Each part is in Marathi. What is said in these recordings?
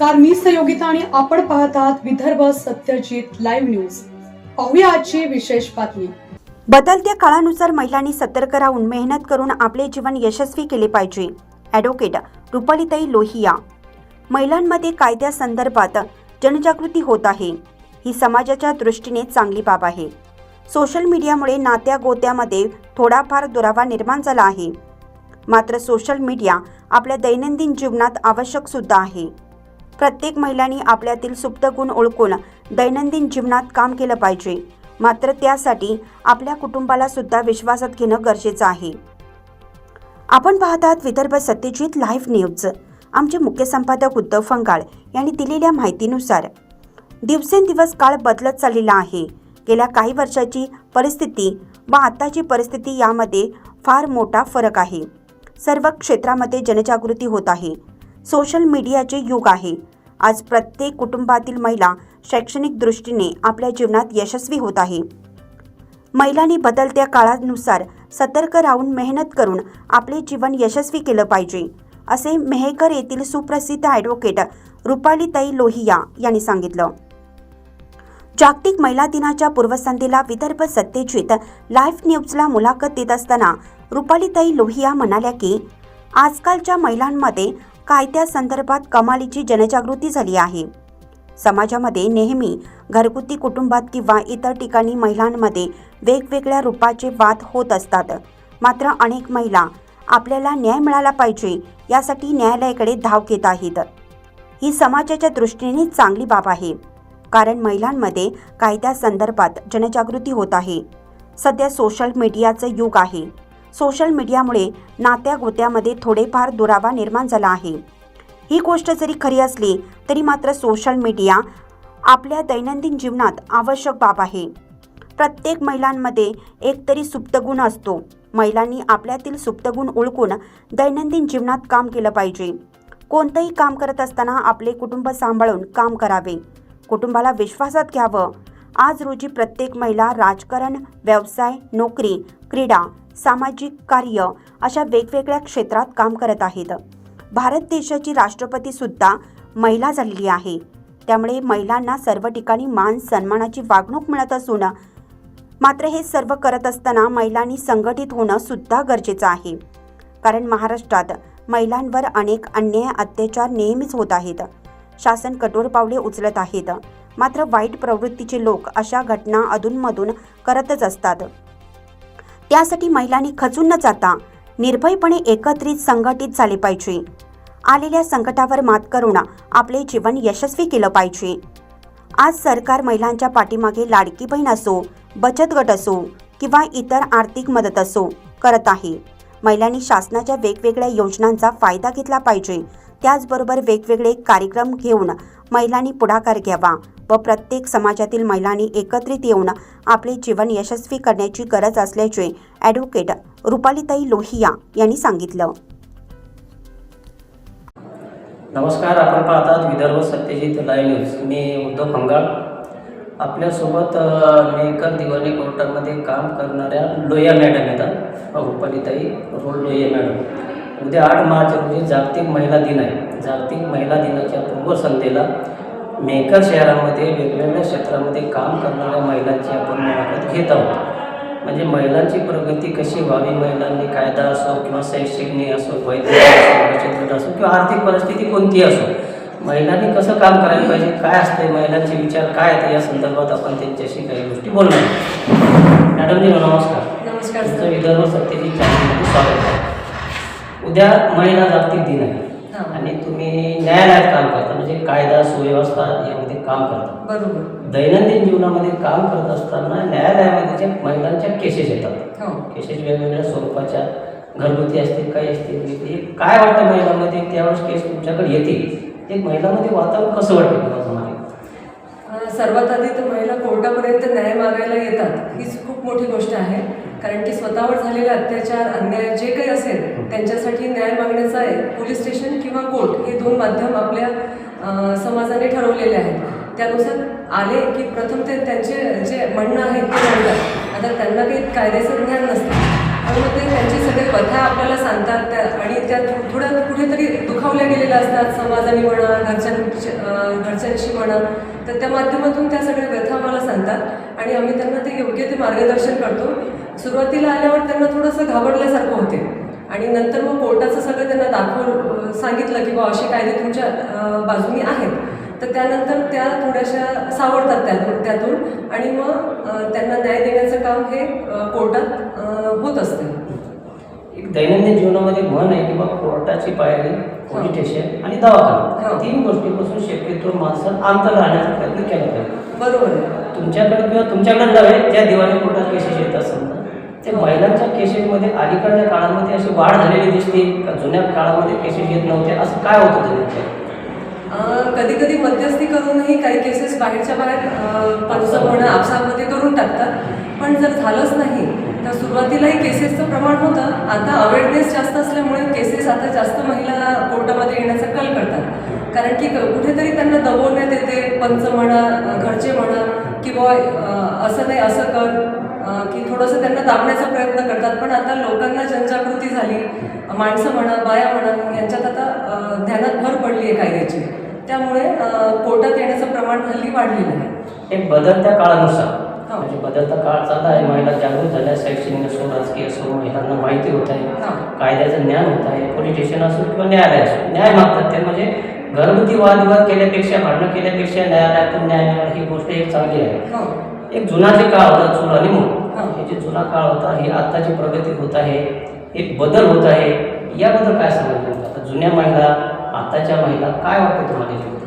नमस्कार मी सहयोगिता आणि आपण पाहत आहात विदर्भ सत्यजित लाईव्ह न्यूज. पाहूया आजची विशेष बातमी. बदलत्या काळानुसार महिलांनी सतर्क राहून मेहनत करून आपले जीवन यशस्वी केले पाहिजे. ॲडव्होकेट रुपालिताई लोहिया. महिलांमध्ये कायद्यासंदर्भात जनजागृती होत आहे. ही समाजाच्या दृष्टीने चांगली बाब आहे. सोशल मीडियामुळे नात्या गोत्यामध्ये थोडाफार दुरावा निर्माण झाला आहे. मात्र सोशल मीडिया आपल्या दैनंदिन जीवनात आवश्यक सुद्धा आहे. प्रत्येक महिलांनी आपल्यातील सुप्त गुण ओळखून दैनंदिन जीवनात काम केलं पाहिजे. मात्र त्यासाठी आपल्या कुटुंबाला सुद्धा विश्वासात घेणं गरजेचं आहे. आपण पाहतात विदर्भ सत्यजित लाईव्ह न्यूज. आमचे मुख्य संपादक उद्धव फंगाळ यांनी दिलेल्या माहितीनुसार दिवसेंदिवस काळ बदलत चाललेला आहे. गेल्या काही वर्षाची परिस्थिती व आत्ताची परिस्थिती यामध्ये फार मोठा फरक आहे. सर्व क्षेत्रामध्ये जनजागृती होत आहे. सोशल मीडियाचे युग आहे. आज प्रत्येक कुटुंबातील महिला शैक्षणिक दृष्टीने आपल्या जीवनात यशस्वी होत आहे. महिलांनी बदलत्या काळानुसार सतर्क राहून मेहनत करून आपले जीवन यशस्वी केलं पाहिजे असे मेहकर येथील सुप्रसिद्ध ॲडव्होकेट रुपालीताई लोहिया यांनी सांगितलं. जागतिक महिला दिनाच्या पूर्वसंध्येला विदर्भ सत्यजित लाईव्ह न्यूजला मुलाखत देत असताना रुपालीताई लोहिया म्हणाल्या की आजकालच्या महिलांमध्ये कायद्यासंदर्भात कमालीची जनजागृती झाली आहे. समाजामध्ये नेहमी घरगुती कुटुंबात किंवा इतर ठिकाणी महिलांमध्ये वेगवेगळ्या रूपाचे वाद होत असतात. मात्र अनेक महिला आपल्याला न्याय मिळाला पाहिजे यासाठी न्यायालयाकडे धाव घेत आहेत. ही समाजाच्या दृष्टीने चांगली बाब आहे. कारण महिलांमध्ये कायद्यासंदर्भात जनजागृती होत आहे. सध्या सोशल मीडियाचं युग आहे. सोशल मीडियामुळे नात्या गोत्यामध्ये थोडेफार दुरावा निर्माण झाला आहे. ही गोष्ट जरी खरी असली तरी मात्र सोशल मीडिया आपल्या दैनंदिन जीवनात आवश्यक बाब आहे. प्रत्येक महिलांमध्ये एक तरी सुप्तगुण असतो. महिलांनी आपल्यातील सुप्तगुण ओळखून दैनंदिन जीवनात काम केलं पाहिजे. कोणतंही काम करत असताना आपले कुटुंब सांभाळून काम करावे. कुटुंबाला विश्वासात घ्यावं. आज रोजी प्रत्येक महिला राजकारण व्यवसाय नोकरी क्रीडा सामाजिक कार्य अशा वेगवेगळ्या क्षेत्रात काम करत आहेत. भारत देशाची राष्ट्रपती सुद्धा महिला झालेली आहे. त्यामुळे महिलांना सर्व ठिकाणी मान सन्मानाची वागणूक मिळत असून मात्र हे सर्व करत असताना महिलांनी संघटित होणं सुद्धा गरजेचं आहे. कारण महाराष्ट्रात महिलांवर अनेक अन्याय अत्याचार नेहमीच होत आहेत. शासन कठोर पावले उचलत आहेत. मात्र वाईट प्रवृत्तीचे लोक अशा घटना अधूनमधून करतच असतात. त्यासाठी महिलांनी खचून न जाता निर्भयपणे एकत्रित संघटित झाले पाहिजे. आलेल्या संकटावर मात करून आपले जीवन यशस्वी केलं पाहिजे. आज सरकार महिलांच्या पाठीमागे लाडकी बहीण असो बचत गट असो किंवा इतर आर्थिक मदत असो करत आहे. महिलांनी शासनाच्या वेगवेगळ्या योजनांचा फायदा घेतला पाहिजे. त्याचबरोबर वेगवेगळे कार्यक्रम घेऊन महिलांनी पुढाकार घ्यावा व प्रत्येक समाजातील महिलांनी एकत्रित येऊन आपले जीवन यशस्वी करण्याची गरज असल्याचे ॲडव्होकेट रुपालीताई लोहिया यांनी सांगितलं. नमस्कार आपण पाहतात विदर्भ सत्यजित लाईव्ह न्यूज. मी उद्धव फंगाळ आपल्यासोबत मेकर दिवाणी कोर्टामध्ये काम करणाऱ्या लोया मॅडम येतात. रुपालीताई रोल लोया मॅडम. उद्या आठ मार्च रोजी जागतिक महिला दिन आहे. जागतिक महिला दिनाच्या पूर्वसंध्येला मेहकर शहरामध्ये वेगवेगळ्या क्षेत्रामध्ये काम करणाऱ्या महिलांची आपण मुलाखत घेत आहोत. म्हणजे महिलांची प्रगती कशी व्हावी? महिलांनी कायदा असो किंवा शैक्षणिक असो वैद्यकीय असो किंवा आर्थिक परिस्थिती कोणती असो महिलांनी कसं काम करायला पाहिजे? काय असते महिलांचे विचार काय आहेत? या संदर्भात आपण त्यांच्याशी काही गोष्टी बोलणार. मॅडमजी नमस्कार. नमस्कार विदर्भ सत्यजित चॅनलमध्ये स्वागत आहे. उद्या महिला जागतिक दिन आहे. आणि तुम्ही न्यायालयात काम करता म्हणजे कायदा सुव्यवस्था यामध्ये काम करता. बरोबर. दैनंदिन जीवनामध्ये काम करत असताना न्यायालयामध्ये ज्या महिलांच्या केसेस येतात हो. केसेस वेगवेगळ्या स्वरूपाच्या घरगुती असतील काही असतील हे काय वाटतं महिलांमध्ये? त्यावेळेस केस तुमच्याकडे येतील. एक महिलांमध्ये वातावरण कसं वाटतं तुम्हाला सर्वात आधी तर महिला कोर्टापर्यंत न्याय मागायला येतात हीच खूप मोठी गोष्ट आहे. कारण की स्वतःवर झालेले अत्याचार अन्याय जे काही असेल त्यांच्यासाठी न्याय मागण्याचा आहे पोलीस स्टेशन किंवा कोर्ट हे दोन माध्यम आपल्या समाजाने ठरवलेले आहेत. त्यानुसार आले की प्रथम ते त्यांचे जे म्हणणं आहे ते म्हणतात आता त्यांना काही कायदेशीर ज्ञान नसतं. आणि मग ते त्यांची सगळे कथा आपल्याला सांगतात त्या आणि त्या थोड्या कुठेतरी दुखावल्या गेलेल्या असतात. समाजाने म्हणा घरच्यांच्या अं, घरच्यांशी म्हणा. तर त्या माध्यमातून त्या सगळ्या व्यथा आम्हाला सांगतात आणि आम्ही त्यांना ते योग्य ते मार्गदर्शन करतो. सुरुवातीला आल्यावर त्यांना थोडंसं घाबरल्यासारखं होते. आणि नंतर मग कोर्टाचं सगळं त्यांना दाखवून सांगितलं की बा असे कायदे तुमच्या बाजूनी आहेत. तर त्यानंतर त्या थोड्याशा सावरतात त्यातून त्यातून. आणि मग त्यांना न्याय देण्याचं काम हे कोर्टात होत असते. एक दैनंदिन जीवनामध्ये म्हण आहे की बा कोर्टाची पायरी स्टेशन आणि हो. दवाखाना तीन गोष्टीपासून शक्यतो माणसं अंतर राहण्याचा प्रयत्न केला पाहिजे. बरोबर आहे. तुमच्याकडे किंवा तुमच्याकडे नव्हे ज्या दिवाणी कोर्टात केसेस येतात समजा ते महिलांच्या केसेसमध्ये अलीकडच्या काळामध्ये अशी वाढ झालेली दिसते का जुन्या काळामध्ये केसेस येत नव्हते? असं काय होतं त्याच्यात? कधी कधी मध्यस्थी करूनही काही केसेस बाहेरच्या बाहेर पंच म्हणा आपसामध्ये करून टाकतात. पण जर झालंच नाही तर सुरुवातीलाही केसेसचं प्रमाण होतं. आता अवेअरनेस जास्त असल्यामुळे केसेस आता जास्त महिला कोर्टामध्ये येण्याचा कल करतात. कारण की कुठेतरी त्यांना दबवण्यात येते पंच म्हणा घरचे म्हणा किंवा असं नाही असं कर की थोडंसं त्यांना दाबण्याचा प्रयत्न करतात. पण आता लोकांना जनजागृती झाली. माणसं म्हणा बाया म्हणा यांच्यात आता ध्यानात भर पडली आहे कायद्याची. त्यामुळे कोर्टात येण्याचं प्रमाण हल्ली वाढलेलं आहे. एक बदलत्या काळानुसार म्हणजे बदलता काळ चालला आहे. महिला जागृत झाल्या शैक्षणिक असो राजकीय असो महिलांना माहिती होत आहे. कायद्याचं ज्ञान होत आहे. पोलीस स्टेशन असो किंवा न्यायालय असो. न्याय मागतात ते म्हणजे घरगुती वादविवाद केल्यापेक्षा भांडणं केल्यापेक्षा न्यायालयातून न्याय मिळणं ही गोष्ट एक चांगली आहे. एक जुना जे काळ होता चूल आणि हा. हे जे जुना काळ होता ही आत्ताची प्रगती होत आहे. एक बदल होत आहे. याबद्दल काय सांगायचं आता जुन्या महिला आताच्या महिला काय वाटतं तुम्हाला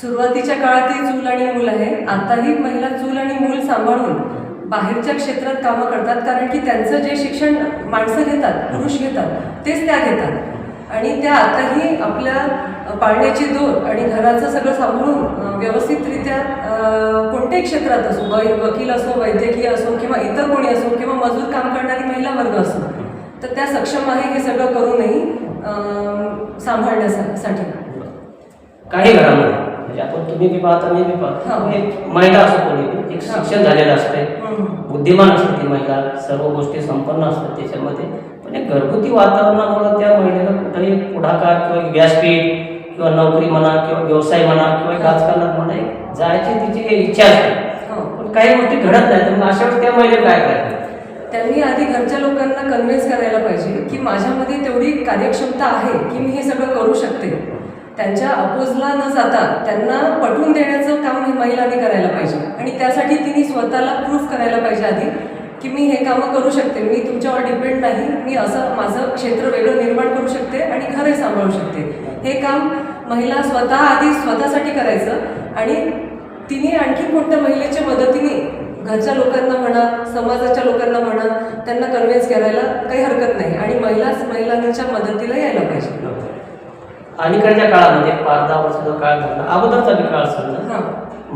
सुरुवातीच्या सुरुवातीच्या काळातही चूल आणि मूल आहे. आताही महिला चूल आणि मूल सांभाळून बाहेरच्या क्षेत्रात कामं करतात. कारण की त्यांचं जे शिक्षण माणसं घेतात पुरुष घेतात तेच त्या घेतात. आणि त्या आताही आपल्या पाळण्याची दोर आणि घराचं सगळं सांभाळून व्यवस्थितरित्या कोणत्याही क्षेत्रात असो वकील असो वैद्यकीय असो किंवा इतर कोणी असो किंवा मजूर काम करणारी महिला वर्ग असो तर त्या सक्षम आहे हे सगळं करूनही सांभाळण्यासाठी. काही घरामध्ये? म्हणजे आपण तुम्ही बी पाहता मी बी हा. पाहतो एक महिला असो कोणी एक शिक्षण झालेलं असते. बुद्धिमान असते ती महिला सर्व गोष्टी संपन्न असतात त्याच्यामध्ये. पण एक घरगुती वातावरणामुळे त्या महिलेला कुठेही पुढाकार किंवा व्यासपीठ किंवा नोकरी म्हणा किंवा व्यवसाय म्हणा किंवा राजकारणात म्हणा एक जायची तिची इच्छा असते. हो. पण काही गोष्टी घडत नाही. तर मग अशा वेळेस त्या महिलेला काय करायचं? त्यांनी आधी घरच्या लोकांना कन्व्हिन्स करायला पाहिजे की माझ्यामध्ये तेवढी कार्यक्षमता आहे की मी हे सगळं करू शकते. त्यांच्या अपोजला न जाता त्यांना पटवून देण्याचं काम हे महिलांनी करायला पाहिजे. आणि त्यासाठी तिने स्वतःला प्रूफ करायला पाहिजे आधी की मी हे कामं करू शकते मी तुमच्यावर डिपेंड नाही मी असं माझं क्षेत्र वेगळं निर्माण करू शकते आणि घरही सांभाळू शकते. हे काम महिला स्वतः आधी स्वतःसाठी करायचं आणि तिने आणखी कोणत्या महिलेच्या मदतीने घरच्या लोकांना म्हणा समाजाच्या लोकांना म्हणा त्यांना कन्व्हिन्स करायला काही हरकत नाही. आणि महिलाच महिलांच्या मदतीला यायला पाहिजे. अलीकडच्या काळामध्ये पाच दहा वर्षाचा काळ झाला. अगोदरचा बी काळ समजा हां.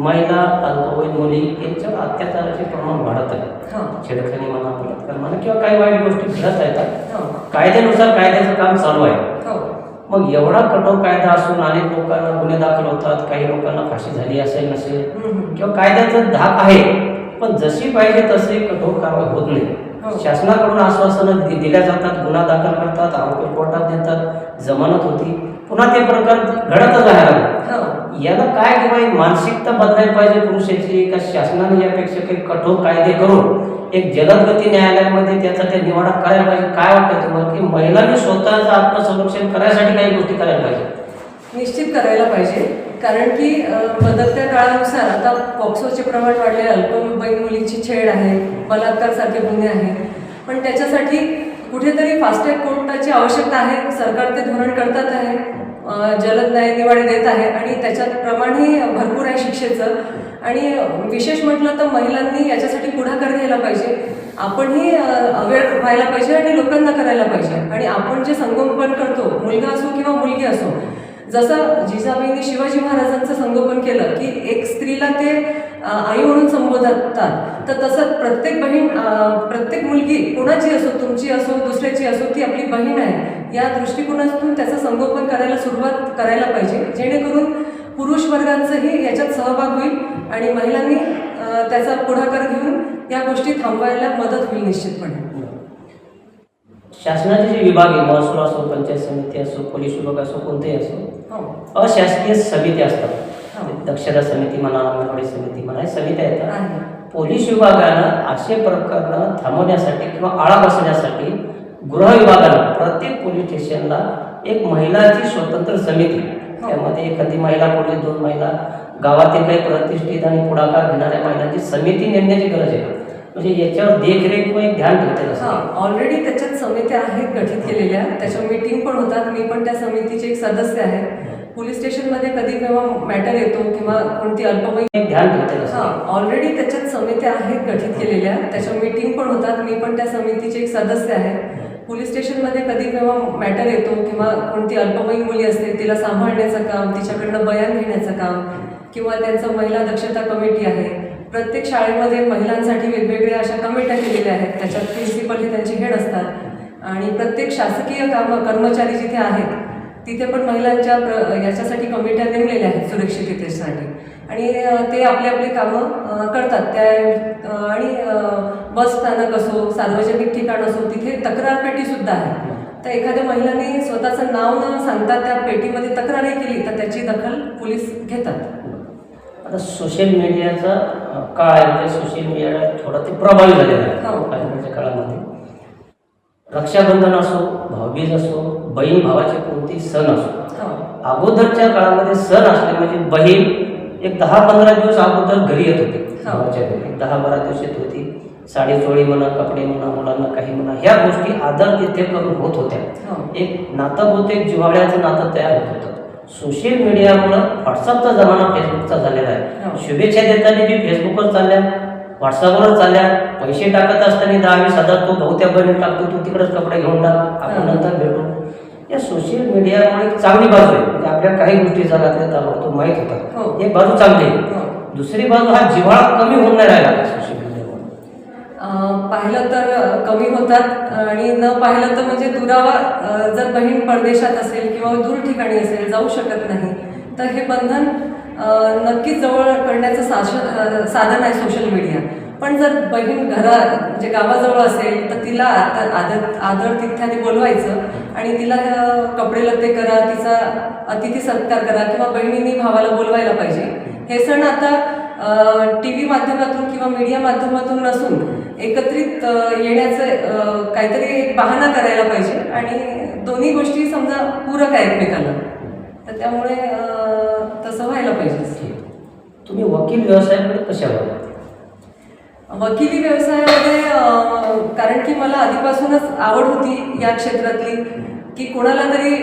महिला अल्पवयीन मुली यांच्यावर अत्याचाराचे प्रमाण वाढत आहे. हां. छेडखानी म्हणा बलात्कार म्हणा किंवा काही वाईट गोष्टी घडत आहेत हां. कायद्यानुसार कायद्याचं काम चालू आहे. हो. मग एवढा कठोर कायदा असून अनेक लोकांना गुन्हे दाखल होतात काही लोकांना फाशी झाली असेल नसेल. किंवा कायद्याचं धाक आहे पण जशी पाहिजे तशी कठोर कारवाई होत हो. नाही शासनाकडून आश्वासनं दिल्या जातात गुन्हा दाखल करतात आरोपी कोर्टात देतात जमानत होती. पुन्हा ते प्रकार घडतच राहायला हो. याला काय किंवा एक मानसिकता बदलायला पाहिजे पुरुषाची? का शासनाने यापेक्षा काही कठोर कायदे करून एक जलदगती न्यायालयामध्ये त्याचा ते निवाडा करायला पाहिजे. काय वाटतं तुम्हाला? की महिलांनी स्वतःचं आत्मसंरक्षण करायसाठी काही गोष्टी करायला पाहिजे? निश्चित करायला पाहिजे. कारण की बदलत्या काळानुसार आता पॉक्सोचे प्रमाण वाढले अल्पवयीन मुलीची छेड आहे बलात्कारसारखे गुन्हे आहेत. पण त्याच्यासाठी कुठेतरी फास्टॅग कोर्टाची आवश्यकता आहे. सरकार ते धोरण करतात आहे. जलद न्यायनिवाडे देत आहे आणि त्याच्यात प्रमाणही भरपूर आहे शिक्षेचं. आणि विशेष म्हटलं तर महिलांनी याच्यासाठी पुढाकार घ्यायला पाहिजे. आपणही अवेअर व्हायला पाहिजे आणि लोकांना करायला पाहिजे. आणि आपण जे संगोपन करतो मुलगा असो किंवा मुलगी असो जसं जिजाबाईंनी शिवाजी महाराजांचं संगोपन केलं की एक स्त्रीला ते आई म्हणून संबोधतात तर तसं प्रत्येक बहीण प्रत्येक मुलगी कोणाची असो तुमची असो दुसऱ्याची असो ती आपली बहीण आहे. या दृष्टिकोनातून त्याचं संगोपन करायला सुरुवात करायला पाहिजे. जेणेकरून पुरुष वर्गांचंही याच्यात सहभाग होईल आणि महिलांनी त्याचा पुढाकार घेऊन या गोष्टी थांबवायला मदत होईल निश्चितपणे. शासनाचे जे विभाग आहे महसूल असो पंचायत समिती असो पोलीस विभाग असो कोणतेही असो हो. अशासकीय समिती असतात. हो. दक्षता समिती म्हणा अंगणवाडी समिती म्हणा हे समित्या येतात. पोलीस विभागानं असे प्रकरण थांबवण्यासाठी किंवा आळा बसण्यासाठी गृह विभागानं प्रत्येक पोलीस स्टेशनला एक महिलाची स्वतंत्र समिती. त्यामध्ये एखादी महिला पोलीस दोन महिला गावातील काही प्रतिष्ठित आणि पुढाकार घेणाऱ्या महिलांची समिती नेमण्याची गरज आहे. म्हणजे याच्यावर देखरेख व एक ध्यान ठेवते हा ऑलरेडी त्याच्यात समित्या आहेत गठीत केलेल्या. त्याच्या मीटिंग पण होतात. मी पण त्या समितीचे एक सदस्य आहे. पोलीस स्टेशनमध्ये कधी केव्हा मॅटर येतो किंवा कोणती अल्पवयीन एक ध्यान ठेवते हा ऑलरेडी त्याच्यात समित्या आहेत गठीत केलेल्या. त्याच्या मीटिंग पण होतात. मी पण त्या समितीचे एक सदस्य आहे. पोलीस स्टेशनमध्ये कधी केव्हा मॅटर येतो किंवा कोणती अल्पवयीन मुली असते तिला सांभाळण्याचं काम तिच्याकडनं बयान घेण्याचं काम किंवा त्यांचं महिला दक्षता कमिटी आहे. प्रत्येक शाळेमध्ये महिलांसाठी वेगवेगळ्या अशा कमिट्या केलेल्या आहेत. त्याच्यात प्रिन्सिपल हे त्यांचे हेड असतात. आणि प्रत्येक शासकीय काम कर्मचारी जिथे आहेत तिथे पण महिलांच्या प्र याच्यासाठी कमिट्या नेमलेल्या आहेत सुरक्षिततेसाठी. आणि ते आपले आपले कामं करतात. त्या आणि बसस्थानक बस स्थानक असो सार्वजनिक ठिकाण असो तिथे तक्रार पेटीसुद्धा आहे. तर एखाद्या महिलांनी स्वतःचं नाव न सांगता त्या पेटीमध्ये तक्रारही केली तर त्याची दखल पोलीस घेतात. आता सोशल मीडियाचा काळ आहे म्हणजे सोशल मीडिया थोडा ते प्रभावी झालेला आहे. हो. अलीकडच्या काळामध्ये. रक्षाबंधन असो भाऊबीज असो बहीण भावाचे कोणतेही सण असो. हो. अगोदरच्या काळामध्ये सण असले म्हणजे बहीण एक दहा पंधरा दिवस अगोदर घरी येत होती. हो. भावाच्या घरी. दहा बारा दिवस येत होती. साडी चोळी म्हणा कपडे म्हणा मुलांना काही म्हणा ह्या गोष्टी आदर तिथे करून होत होत्या. एक नातं होतं एक जिव्हाळ्याचं नातं तयार होत होतं. सोशल मीडियामुळं व्हॉट्सअपचा जमाना फेसबुकचा झालेला आहे हो. शुभेच्छा देताना बी फेसबुकवर चालल्या व्हॉट्सअपवर चालल्या पैसे टाकत असताना दहा वीस हजार तो भाऊ त्या बहिणी टाकतो तू तिकडेच कपडे घेऊन टाक आपण हा. नंतर भेटू या सोशल मीडियामुळे एक चांगली बाजू आहे म्हणजे आपल्या काही गोष्टी जगातल्या ताबडतोब माहीत होतात हो. एक बाजू चांगली आहे दुसरी बाजू हा जिव्हाळा कमी होऊन नाही राहिला सोशल पाहिलं तर कमी होतात आणि न पाहिलं तर म्हणजे दुरावा जर बहीण परदेशात असेल किंवा दूर ठिकाणी असेल जाऊ शकत नाही तर हे बंधन नक्कीच जवळ करण्याचं साशन साधन आहे सोशल मीडिया पण जर बहीण घरा म्हणजे गावाजवळ असेल तर तिला आता आदर आदर तिथ्याने बोलवायचं आणि तिला कपडे लत्ते करा तिचा अतिथी सत्कार करा किंवा बहिणींनी भावाला बोलवायला पाहिजे. हे सण आता टी व्ही माध्यमातून किंवा मीडिया माध्यमातून नसून एकत्रित येण्याचं काहीतरी एक बहाणा करायला पाहिजे. आणि दोन्ही गोष्टी समजा पूरक आहे एकमेकाला तर त्यामुळे तसं व्हायला पाहिजे. तुम्ही वकील व्यवसायाकडे कशा बघता? वकिली व्यवसायामध्ये कारण की मला आधीपासूनच आवड होती या क्षेत्रातली की कोणाला तरी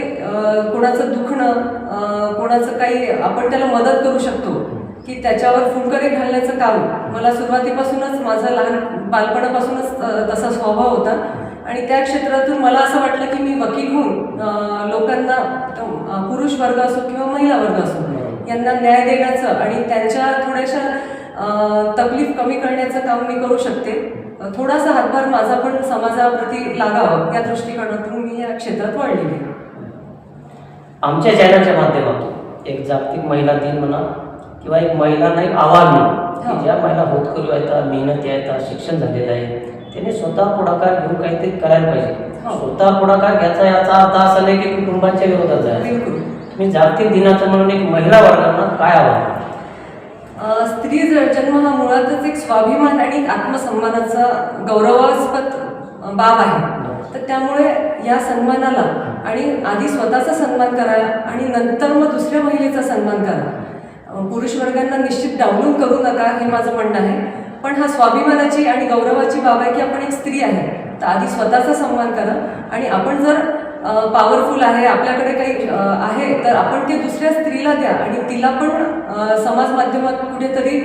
कोणाचं दुखणं कोणाचं काही आपण त्याला मदत करू शकतो. की त्याच्यावर फुंकरे घालण्याचं काम. मला सुरुवातीपासूनच माझं लहान बालपणापासूनच तसा स्वभाव होता. आणि त्या क्षेत्रातून मला असं वाटलं की मी वकील होऊन लोकांना पुरुष वर्ग असो किंवा महिला वर्ग असो यांना न्याय देण्याचं आणि त्यांच्या थोड्याशा तकलीफ कमी करण्याचं काम मी करू शकते. थोडासा हातभार माझा पण समाजाप्रती लागावा या दृष्टिकोनातून मी या क्षेत्रात वाढलेली आमच्या चॅनलच्या माध्यमातून एक जागतिक महिला दिन म्हणा किंवा एक महिलांना एक आव्हान म्हणा की हो. ज्या महिला होतकरू आहेत मेहनती आहेत शिक्षण झालेलं आहे त्याने स्वतः पुढाकार घेऊन काहीतरी करायला पाहिजे. हो. स्वतः पुढाकार घ्यायचा याचा अर्थ असा नाही की कुटुंबाच्या विरोधात बिलकुल. तुम्ही जागतिक दिनाचं म्हणून एक महिला वर्गांना काय आव्हान? स्त्री जन्म हा मुळातच एक स्वाभिमान आणि एक आत्मसन्मानाचा गौरवास्पद बाब आहे. तर त्यामुळे या सन्मानाला आणि आधी स्वतःचा सन्मान करा आणि नंतर मग दुसऱ्या महिलेचा सन्मान करा. पुरुष वर्गांना निश्चित डावलून करू नका हे माझं म्हणणं आहे. पण हा स्वाभिमानाची आणि गौरवाची बाब आहे की आपण एक स्त्री आहे. तर आधी स्वतःचा सन्मान करा आणि आपण जर पॉवरफुल आहे आपल्याकडे काही आहे तर आपण ते दुसऱ्या स्त्रीला द्या आणि तिला पण समाज माध्यमात कुठेतरी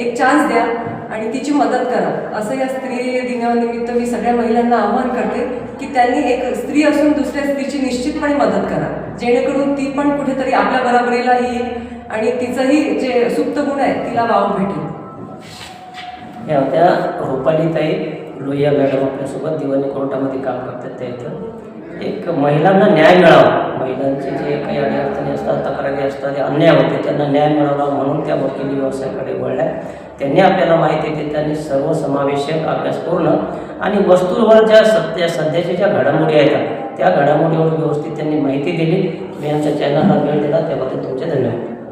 एक चान्स द्या आणि तिची मदत करा. असं या स्त्री दिनानिमित्त मी सगळ्या महिलांना आवाहन करते की त्यांनी एक स्त्री असून दुसऱ्या स्त्रीची निश्चितपणे मदत करा. जेणेकरून ती पण कुठेतरी आपल्या बरोबरीला येईल. आणि तिचंही जे सुप्त गुण आहे तिला वाव भेटेल. या होत्या. रुपालीताई लोहिया मॅडम आपल्यासोबत दिवाणी कोर्टामध्ये काम करतात त्या इथं. एक महिलांना न्याय मिळावा. महिलांचे जे काही अडीअडचणी असतात तक्रारी असतात ते अन्याय होते त्यांना न्याय मिळावा म्हणून त्या वकिली व्यवसायाकडे वळल्या. त्यांनी आपल्याला माहिती दिली त्यांनी सर्वसमावेशक अभ्यासपूर्ण आणि वस्तूंवर ज्या सध्या सध्याच्या ज्या घडामोडी आहेत त्या घडामोडीवर व्यवस्थित त्यांनी माहिती दिली. मी आमच्या चॅनलला वेळ दिला त्याबद्दल तुमचे धन्यवाद.